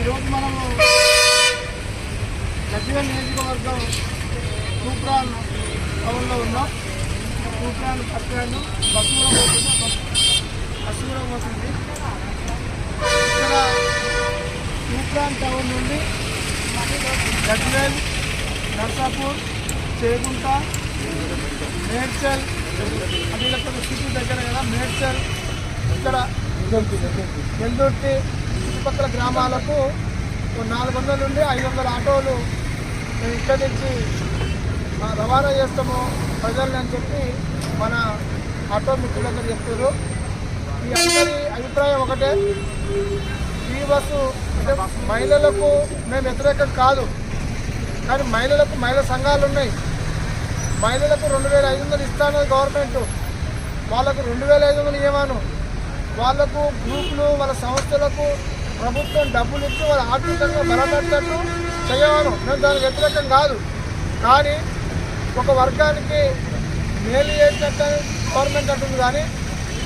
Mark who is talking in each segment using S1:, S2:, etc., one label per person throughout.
S1: ఈరోజు మనము గజ్వేల్ నియోజకవర్గం తూప్రాన్ టౌన్లో ఉన్నాం. తూప్రాన్ బస్ స్టాండ్ బస్సు కూడా పోతుంది బస్సు కూడా పోతుంది. ఇక్కడ తూప్రాన్ టౌన్ నుండి గజ్వేల్ నర్సాపూర్ చేగుంట మేడ్చల్ అది ఇక్కడ సిటీ దగ్గర కదా మేడ్చల్. ఇక్కడ వెల్దుర్తి చుట్టుపక్కల గ్రామాలకు నాలుగు వందల నుండి ఐదు వందల ఆటోలు మేము ఇక్కడి నుంచి రవాణా చేస్తాము ప్రజల్ని అని చెప్పి మన ఆటో మిత్రులందరూ చెప్తారు ఈ అందరి అభిప్రాయం ఒకటే. ఈ బస్సు అంటే మహిళలకు మేము వ్యతిరేకం కాదు. కానీ మహిళలకు మహిళా సంఘాలు ఉన్నాయి. మహిళలకు రెండు వేల ఐదు వందలు ఇస్తాను గవర్నమెంట్. వాళ్ళకు రెండు వేల ఐదు వందలు ఇవ్వను వాళ్ళకు గ్రూపులు వాళ్ళ సంస్థలకు ప్రభుత్వం డబ్బులు ఇచ్చి వాళ్ళ ఆర్థికంగా బలపడేటట్టు చేయవను మేము దానికి వ్యతిరేకం కాదు. కానీ ఒక వర్గానికి మేలు చేసినట్టు గవర్నమెంట్ అంటుంది కానీ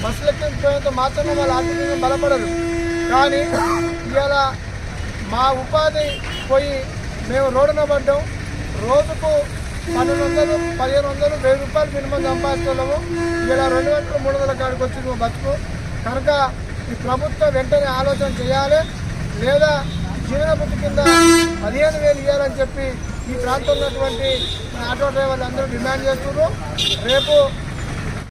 S1: బస్సులు ఎక్కిపోయేంత మాత్రమే వాళ్ళు ఆర్థికంగా బలపడరు కానీ ఇవాళ మా ఉపాధి పోయి మేము రోడ్డున పడ్డాం. రోజుకు పన్నెండు వందలు పదిహేను వందలు వెయ్యి రూపాయలు మినిమం సంపాదించగలము. ఇలా రెండు వందలు మూడు వందల కాడికి వచ్చింది మా బతుకు. కనుక ఈ ప్రభుత్వం వెంటనే ఆలోచన చేయాలి. లేదా జీవన బుద్ధి కింద పదిహేను వేలు ఇవ్వాలని చెప్పి ఈ ప్రాంతంలో ఉన్నటువంటి ఆటో డ్రైవర్లు అందరూ డిమాండ్ చేస్తున్నారు. రేపు